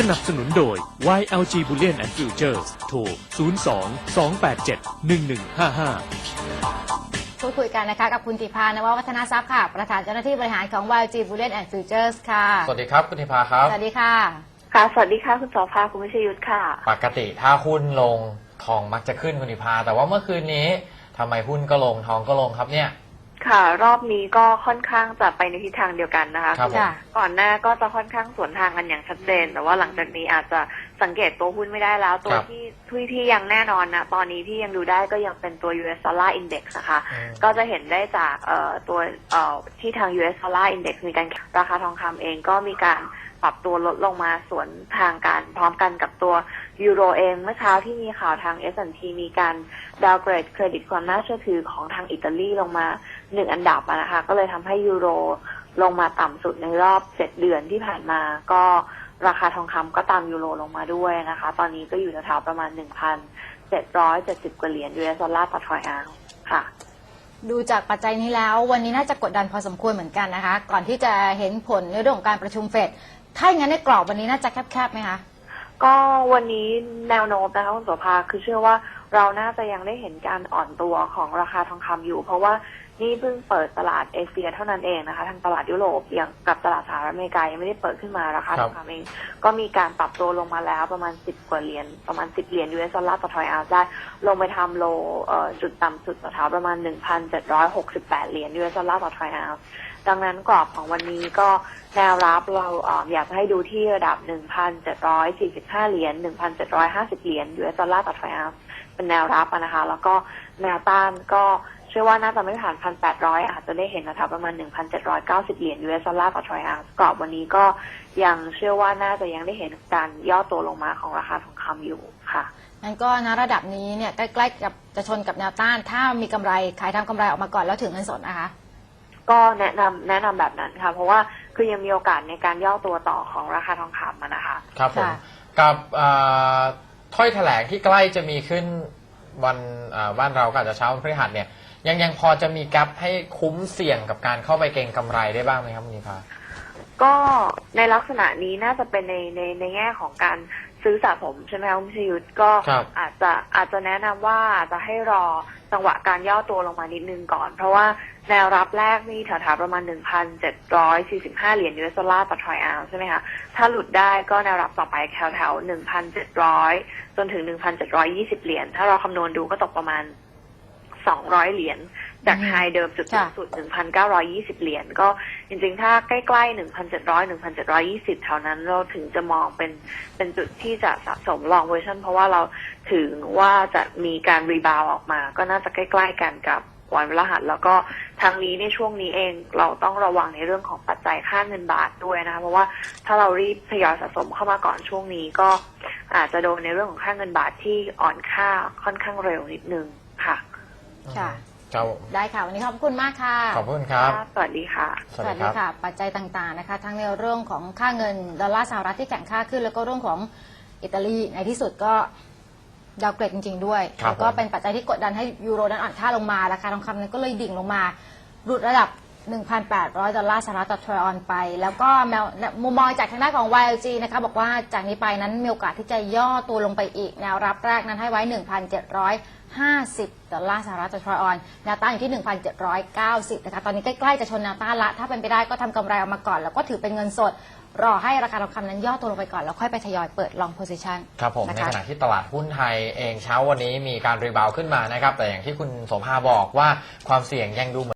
สนับสนุนโดย YLG Bullion and Futures โทร 02 287 1155พูดคุยกันนะคะกับคุณติพานววัฒนทรัพย์ค่ะ ประธานเจ้าหน้าที่บริหารของ YG Bullion and Futures ค่ะ สวัสดีครับคุณธิพาครับ สวัสดีค่ะ ค่ะ สวัสดีค่ะคุณโสภาคุณวิชยุทธค่ะ ปกติถ้าหุ้นลงทองมักจะขึ้นคุณธิพา แต่ว่าเมื่อคืนนี้ทำไมหุ้นก็ลงทองก็ลงครับเนี่ย ค่ะ รอบนี้ก็ค่อนข้างจะไปในทิศทางเดียวกันนะคะครับผมค่ะก่อนหน้าก็จะค่อนข้างสวนทางกันอย่างชัดเจน แต่ว่าหลังจากนี้อาจจะ สังเกตตัวหุ้นไม่ได้แล้ว ตัวที่ที่ที่ยังแน่นอนนะตอนนี้ที่ยังดูได้ก็ยังเป็นตัว US Dollar Index นะคะ อืม ก็จะเห็นได้จากเอ่อตัวเอ่อที่ทาง US Dollar Index มีการราคาทองคำเองก็มีการปรับตัวลดลงมาสวนทางการพร้อมกันกับตัวยูโรเองเมื่อเช้าที่มีข่าวทาง S&P มีการดาวเกรดเครดิตความน่าเชื่อถือของทางอิตาลีลงมาหนึ่งอันดับอะนะคะ ก็เลยทำให้ยูโร ลงมาต่ำสุดในรอบเจ็ดเดือนที่ผ่านมา ก็ ราคาทองคำก็ตามยูโรลงมาด้วยนะคะ ตอนนี้ก็อยู่แถวๆประมาณหนึ่งพันเจ็ดร้อยเจ็ดสิบกว่าเหรียญยูเอสดอลลาร์ต่อทรอยออนซ์ค่ะ ดูจากปัจจัยนี้แล้ว วันนี้น่าจะกดดันพอสมควรเหมือนกันนะคะ ก่อนที่จะเห็นผลในเรื่องของการประชุมเฟดถ้าอย่างนั้นในกรอบวันนี้น่าจะแคบๆไหมคะก็วันนี้แนวโน้มนะคะคุณโสภาคือเชื่อว่าเราน่าจะยังได้เห็นการอ่อนตัวของราคาทองคำอยู่ เพราะว่า นี่เพิ่งเปิดตลาดเอเชียเท่านั้นเองนะคะ ทางตลาดยุโรปอย่างกับตลาดสหรัฐอเมริกายังไม่ได้เปิดขึ้นมาราคาครัทบองคำเองก็มีการปรับตัวลงมาแล้วประมาณสิบกว่าเหรียญประมาณสิบเหรียญยูเอสดอลลาร์ต่อทรอยออนซ์ได้ลงไปทำโลเอ่อจุดต่ำสุดแถวๆประมาณหนึ่งพันเจ็ดร้อยหกสิบแปดเหรียญยูเอสดอลลาร์ต่อทรอยออนซ์ดังนั้นกรอบของวันนี้ก็แนวรับเราเอ่ออยากจะให้ดูที่ระดับ 1,745 เหรียญ 1,750 เหรียญ US ดอลลาร์ต่อทรอยออนซ์เป็นแนวรับอะนะคะ แล้วก็แนวต้านก็ เชื่อว่าน่าจะไม่ผ่าน 1,800 อาจจะได้เห็นนะคะประมาณ 1,790 เหรียญ US ดอลลาร์ต่อทรอยออนซ์กรอบวันนี้ก็ยังเชื่อว่าน่าจะยังได้เห็นการย่อตัวลงมาของราคาทองคำอยู่ค่ะงั้นก็ณระดับนี้เนี่ยใกล้ๆกับจะชนกับแนวต้าน ถ้ามีกำไรขายทำกำไรออกมาก่อนแล้วถือเงินสดนะคะก็แนะนำแนะนำแบบนั้นค่ะ เพราะว่าคือยังมีโอกาสในการย่อตัวต่อของราคาทองคำอะนะคะ ครับผมค่ะกับอ่าถ้อยแถลงที่ใกล้จะมีขึ้นวันอ่าบ้านเราก็อาจจะเช้าวันพฤหัสเนี่ย ยังยังพอจะมีแกลบให้คุ้มเสี่ยงกับการเข้าไปเก็งกำไรได้บ้างไหมครับคุณนิพา ก็ในลักษณะนี้น่าจะเป็นในในในแง่ของการซื้อสะสมใช่ไหมคะคุณพิชยุทธก็ครับอาจจะอาจจะแนะนำว่าอาจจะให้รอจังหวะการย่อตัวลงมานิดนึงก่อน เพราะว่าแนวรับแรกนี่แถวๆประมาณ 1,745 เหรียญยูเอสดอลลาร์ต่อทรอยออนซ์ใช่ไหมคะถ้าหลุดได้ก็แนวรับต่อไปแถวๆ1,700 จนถึง 1,720 เหรียญถ้าเราคำนวณดูก็ตกประมาณ 200 เหรียญจากอืมไฮเดิมจุดสูงค่ะสุด 1,920 เหรียญก็จริงๆ ถ้าใกล้ๆ 1,700 1,720แถวนั้นเราถึงจะมองเป็นเป็นจุดที่จะสะสมลองเวอร์ชันเพราะว่าเราถึงว่าจะมีการรีบาวออกมา ก็น่าจะใกล้ๆกันกับวันพฤหัสแล้วก็ทางนี้ในช่วงนี้เองเราต้องระวังในเรื่องของปัจจัยค่าเงินบาทด้วยนะคะเพราะว่าถ้าเรารีบทยอยสะสมเข้ามาก่อนช่วงนี้ก็อาจจะโดนในเรื่องของค่าเงินบาทที่อ่อนค่าค่อนข้างเร็วนิดนึง ค่ะค่ะ ครับผม ได้ค่ะ วันนี้ขอบคุณมากค่ะ ขอบคุณครับ สวัสดีค่ะ สวัสดีครับค่ะ ปัจจัยต่างๆนะคะ ทั้งในเรื่องของค่าเงินดอลลาร์สหรัฐที่แข็งค่าขึ้น แล้วก็เรื่องของอิตาลีในที่สุดก็ดาวเกรดจริง ๆ ด้วย ครับแล้วก็ผม เป็นปัจจัยที่กดดันให้ยูโรนั้นอ่อนค่าลงมาราคาทองคำนั้นก็เลยดิ่งลงมาหลุดระดับ 1,800 ดอลลาร์สหรัฐต่อทรอยออนซ์ไป แล้วก็แมวมุมมองจากทางด้านของ YLG นะคะบอกว่าจากนี้ไปนั้นมีโอกาสที่จะย่อตัวลงไปอีก แนวรับแรกนั้นให้ไว้ 1,750 ดอลลาร์สหรัฐต่อทรอยออนซ์แนวต้านอยู่ที่ 1,790 นะคะ ตอนนี้ใกล้ๆจะชนแนวต้านละ ถ้าเป็นไปได้ก็ทำกำไรออกมาก่อน แล้วก็ถือเป็นเงินสด รอให้ราคาทองคำนั้นย่อตัวลงไปก่อน แล้วค่อยไปทยอยเปิด long position ครับผมนะในคะขณะที่ตลาดหุ้นไทยเองเช้าวันนี้มีการรีบาวด์ขึ้นมานะครับแต่อย่างที่คุณโสภาบอกว่าความเสี่ยงยังดูเหมือน